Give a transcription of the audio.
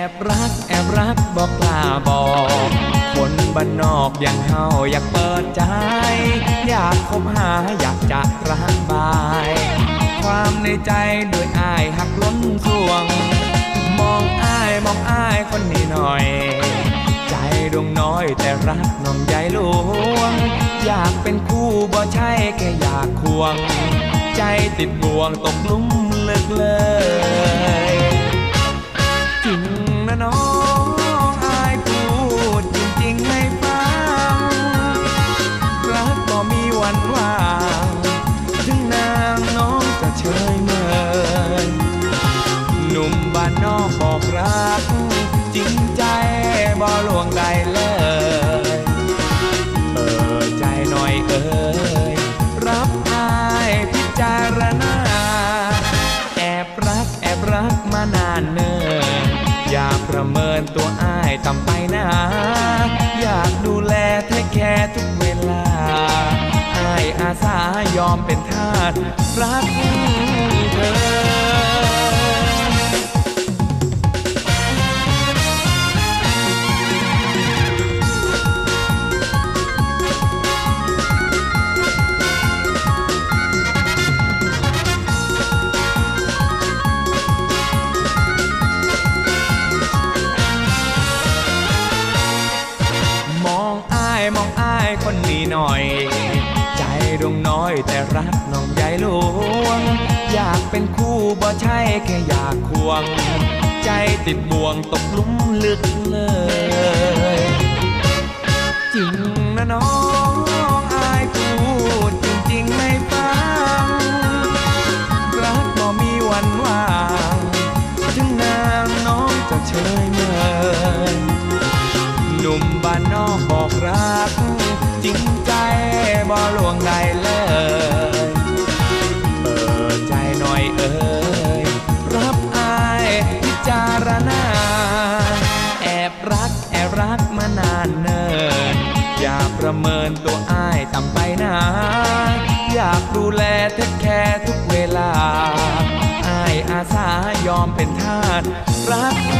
อบรักแอบรักบอกกล้าบอก คนบ้านนอกอย่างเฮาอยากเปิดใจ อยากคบหาอยากจะรักบาย ความในใจด้วยอายหักล้นสวง มองอายมองอายคนนี้หน่อย ใจดวงน้อยแต่รักน้องใหญ่หลวง อยากเป็นคู่บ่ใช่แค่อยากควง ใจติดบ่วงตกหลุมลึกเลย รัก จริงใจบ่ลวงใดเลย เออใจหน่อยเอ่ยรับอายพิจารณา แอบรักแอบรักมานานเนิ่นอย่าประเมินตัวอายต่ำไปนะ อยากดูแลเทคแคร์ทุกเวลาอายอาสายอมเป็นทาสรักายมองอายคนนี้หน่อย ใจดวงน้อยแต่รักน้องใหญ่หลวง อยากเป็นคู่บ่ใช่แค่อยากควง ใจติดบ่วงตกหลุมลึกเลย จริงนะน้องอายพูดจริงๆไม่ฟั ลวงใดเลยเปิดใจหน่อยเอ่ยรับอายพิจารณา แอบรักแอบรักมานานเนิ่นอย่าประเมินตัวอายต่ำไปนะอยากดูแลเทคแคร์ทุกเวลาอายอาสายอมเป็นทาสรัก